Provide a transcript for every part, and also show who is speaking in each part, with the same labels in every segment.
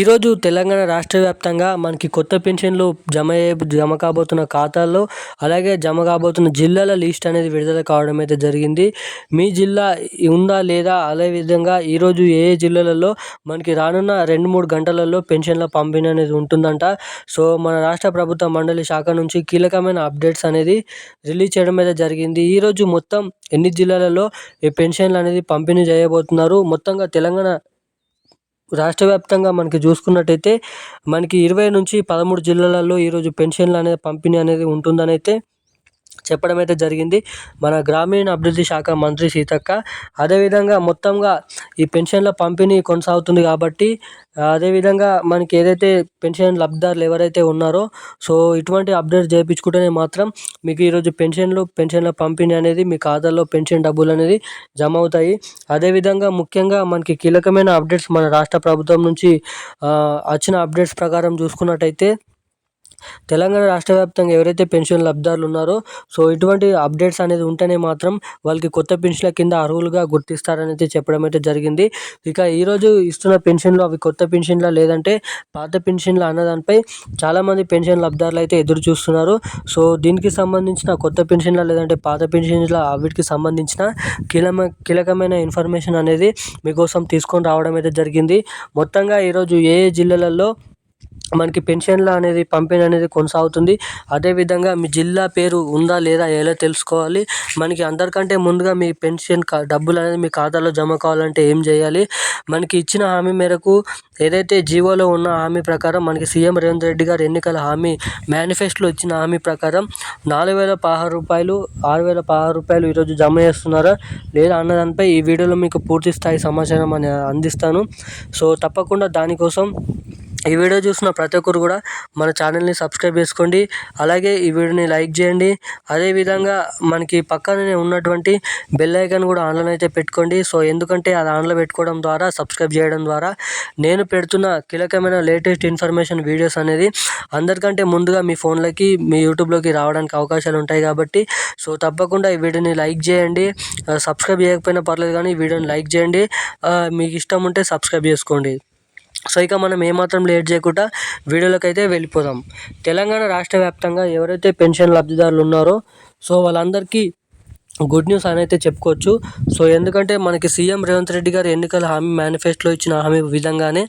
Speaker 1: ఈరోజు తెలంగాణ రాష్ట్ర వ్యాప్తంగా మనకి కొత్త పెన్షన్లు జమ జమ కాబోతున్న ఖాతాల్లో అలాగే జమ కాబోతున్న జిల్లాల లిస్ట్ అనేది విడుదల కావడం అయితే జరిగింది. మీ జిల్లా ఉందా లేదా అదేవిధంగా ఈరోజు ఏ ఏ జిల్లాలలో మనకి రానున్న రెండు మూడు గంటలలో పెన్షన్ల పంపిణీ అనేది ఉంటుందంట. సో మన రాష్ట్ర ప్రభుత్వ మండలి శాఖ నుంచి కీలకమైన అప్డేట్స్ అనేది రిలీజ్ చేయడం అయితే జరిగింది. ఈరోజు మొత్తం ఎన్ని జిల్లాలలో ఈ పెన్షన్లు అనేది పంపిణీ చేయబోతున్నారు? మొత్తంగా తెలంగాణ రాష్ట్ర వ్యాప్తంగా మనకి చూసుకున్నట్టయితే మనకి ఇరవై నుంచి పదమూడు జిల్లాలలో ఈరోజు పెన్షన్లు అనేది పంపిణీ అనేది ఉంటుందని అయితే చెప్పడం అయితే జరిగింది. మన గ్రామీణ అభివృద్ధి శాఖ మంత్రి సీతక్క అదేవిధంగా మొత్తంగా ఈ పెన్షన్ల పంపిణీ కొనసాగుతుంది కాబట్టి అదేవిధంగా మనకి ఏదైతే పెన్షన్ లబ్ధిదారులు ఎవరైతే ఉన్నారో సో ఇటువంటి అప్డేట్ చేయించుకుంటేనే మాత్రం మీకు ఈరోజు పెన్షన్లు పెన్షన్ల పంపిణీ అనేది మీ ఖాతాలో పెన్షన్ డబ్బులు అనేది జమ అవుతాయి. అదేవిధంగా ముఖ్యంగా మనకి కీలకమైన అప్డేట్స్ మన రాష్ట్ర ప్రభుత్వం నుంచి వచ్చిన అప్డేట్స్ ప్రకారం చూసుకున్నట్టయితే తెలంగాణ రాష్ట్ర వ్యాప్తంగా ఎవరైతే పెన్షన్ లబ్ధారులు ఉన్నారో సో ఇటువంటి అప్డేట్స్ అనేది ఉంటేనే మాత్రం వాళ్ళకి కొత్త పెన్షన్ల కింద అర్హులుగా గుర్తిస్తారని అయితే చెప్పడం అయితే జరిగింది. ఇక ఈరోజు ఇస్తున్న పెన్షన్లు అవి కొత్త పెన్షన్లా లేదంటే పాత పెన్షన్ల అన్నదానిపై చాలామంది పెన్షన్ లబ్ధారులు అయితే ఎదురు చూస్తున్నారు. సో దీనికి సంబంధించిన కొత్త పెన్షన్ల లేదంటే పాత పెన్షన్ల వీటికి సంబంధించిన కీలమ కీలకమైన ఇన్ఫర్మేషన్ అనేది మీకోసం తీసుకొని రావడం అయితే జరిగింది. మొత్తంగా ఈరోజు ఏ ఏ జిల్లాలలో మనకి పెన్షన్లు అనేది పంపిణీ అనేది కొనసాగుతుంది. అదేవిధంగా మీ జిల్లా పేరు ఉందా లేదా ఎలా తెలుసుకోవాలి? మనకి అందరికంటే ముందుగా మీ పెన్షన్ డబ్బులు అనేది మీ ఖాతాలో జమ కావాలంటే ఏం చేయాలి? మనకి ఇచ్చిన హామీ మేరకు ఏదైతే జీవోలో ఉన్న హామీ ప్రకారం మనకి సీఎం రేవంత్ రెడ్డి గారు ఎన్నికల హామీ మేనిఫెస్టోలో ఇచ్చిన హామీ ప్రకారం నాలుగు వేల పదహారు రూపాయలు ఆరు వేల పదహారు రూపాయలు ఈరోజు జమ చేస్తున్నారా లేదా అన్నదానిపై ఈ వీడియోలో మీకు పూర్తి స్థాయి సమాచారం అని అందిస్తాను. సో తప్పకుండా దానికోసం ఈ వీడియో చూసిన ప్రతి ఒక్కరు కూడా మన ఛానల్ని సబ్స్క్రైబ్ చేసుకోండి. అలాగే ఈ వీడియోని లైక్ చేయండి. అదేవిధంగా మనకి పక్కనే ఉన్నటువంటి బెల్ ఐకాన్ కూడా ఆన్లైన్ అయితే పెట్టుకోండి. సో ఎందుకంటే అది ఆన్లో పెట్టుకోవడం ద్వారా సబ్స్క్రైబ్ చేయడం ద్వారా నేను పెడుతున్న కీలకమైన లేటెస్ట్ ఇన్ఫర్మేషన్ వీడియోస్ అనేది అందరికంటే ముందుగా మీ ఫోన్లకి మీ యూట్యూబ్లోకి రావడానికి అవకాశాలు ఉంటాయి కాబట్టి. సో తప్పకుండా ఈ వీడియోని లైక్ చేయండి. సబ్స్క్రైబ్ చేయకపోయినా పర్లేదు కానీ ఈ వీడియోని లైక్ చేయండి. మీకు ఇష్టం ఉంటే సబ్స్క్రైబ్ చేసుకోండి. సో ఇక మనం ఏమాత్రం లేట్ చేయకుండా వీడియోలోకి అయితే వెళ్ళిపోదాం. తెలంగాణ రాష్ట్ర వ్యాప్తంగా ఎవరైతే పెన్షన్ లబ్ధిదారులు ఉన్నారో సో వాళ్ళందరికీ గుడ్ న్యూస్ అని అయితే చెప్పుకోవచ్చు. సో ఎందుకంటే మనకి సీఎం రేవంత్ రెడ్డి గారు ఎన్నికల హామీ మేనిఫెస్టోలో ఇచ్చిన హామీ విధంగానే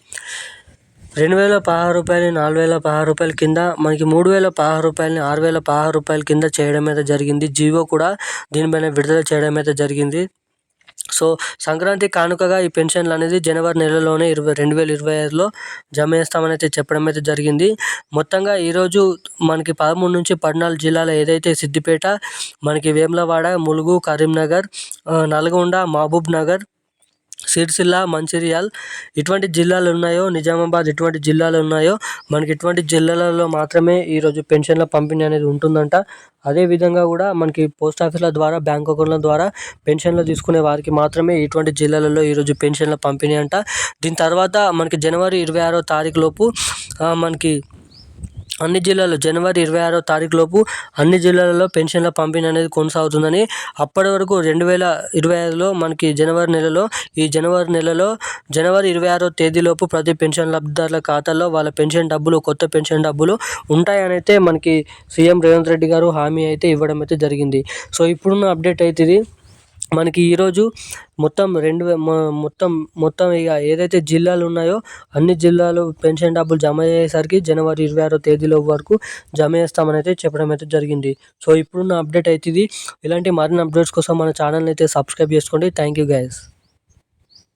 Speaker 1: రెండు వేల పదహారు రూపాయలు నాలుగు వేల పదహారు రూపాయల కింద మనకి మూడు వేల పదహారు రూపాయలని ఆరు వేల పదహారు రూపాయల కింద చేయడం అయితే జరిగింది. జీవో కూడా దీనిపైన విడుదల చేయడం అయితే జరిగింది. సో సంక్రాంతి కానుకగా ఈ పెన్షన్లు అనేది జనవరి నెలలోనే ఇరవై రెండు వేల ఇరవై ఐదులో జమ చేస్తామని అయితే చెప్పడం అయితే జరిగింది. మొత్తంగా ఈరోజు మనకి పదమూడు నుంచి పద్నాలుగు జిల్లాల ఏదైతే సిద్దిపేట మనకి వేములవాడ ములుగు కరీంనగర్ నల్గొండ మహబూబ్ నగర్ సిరిసిల్ల మంచిర్యాల్ ఇటువంటి జిల్లాలు ఉన్నాయో నిజామాబాద్ ఇటువంటి జిల్లాలు ఉన్నాయో మనకి ఇటువంటి జిల్లాలలో మాత్రమే ఈరోజు పెన్షన్ల పంపిణీ అనేది ఉంటుందంట. అదేవిధంగా కూడా మనకి పోస్ట్ ఆఫీసుల ద్వారా బ్యాంక్ అకౌంట్ల ద్వారా పెన్షన్లు తీసుకునే వారికి మాత్రమే ఇటువంటి జిల్లాలలో ఈరోజు పెన్షన్ల పంపిణీ అంట. దీని తర్వాత మనకి జనవరి ఇరవై ఆరో తారీఖు లోపు మనకి అన్ని జిల్లాలో జనవరి ఇరవై ఆరో తారీఖు లోపు అన్ని జిల్లాలలో పెన్షన్ల పంపిణీ అనేది కొనసాగుతుందని అప్పటి వరకు రెండు వేల ఇరవై ఐదులో మనకి జనవరి నెలలో ఈ జనవరి నెలలో జనవరి ఇరవై ఆరో తేదీలోపు ప్రతి పెన్షన్ లబ్ధిదారుల ఖాతాల్లో వాళ్ళ పెన్షన్ డబ్బులు కొత్త పెన్షన్ డబ్బులు ఉంటాయనైతే మనకి సీఎం రేవంత్ రెడ్డి గారు హామీ అయితే ఇవ్వడం అయితే జరిగింది. సో ఇప్పుడున్న అప్డేట్ అయితే ఇది. మనకి ఈరోజు మొత్తం రెండు మొత్తం మొత్తం ఇక ఏదైతే జిల్లాలు ఉన్నాయో అన్ని జిల్లాలు పెన్షన్ డబ్బులు జమ అయ్యేసరికి జనవరి ఇరవై ఆరో తేదీలో వరకు జమ చేస్తామని అయితే చెప్పడం అయితే జరిగింది. సో ఇప్పుడున్న అప్డేట్ అయితే ఇది. ఇలాంటి మరిన్ని అప్డేట్స్ కోసం మన ఛానల్ని అయితే సబ్స్క్రైబ్ చేసుకోండి. Thank you guys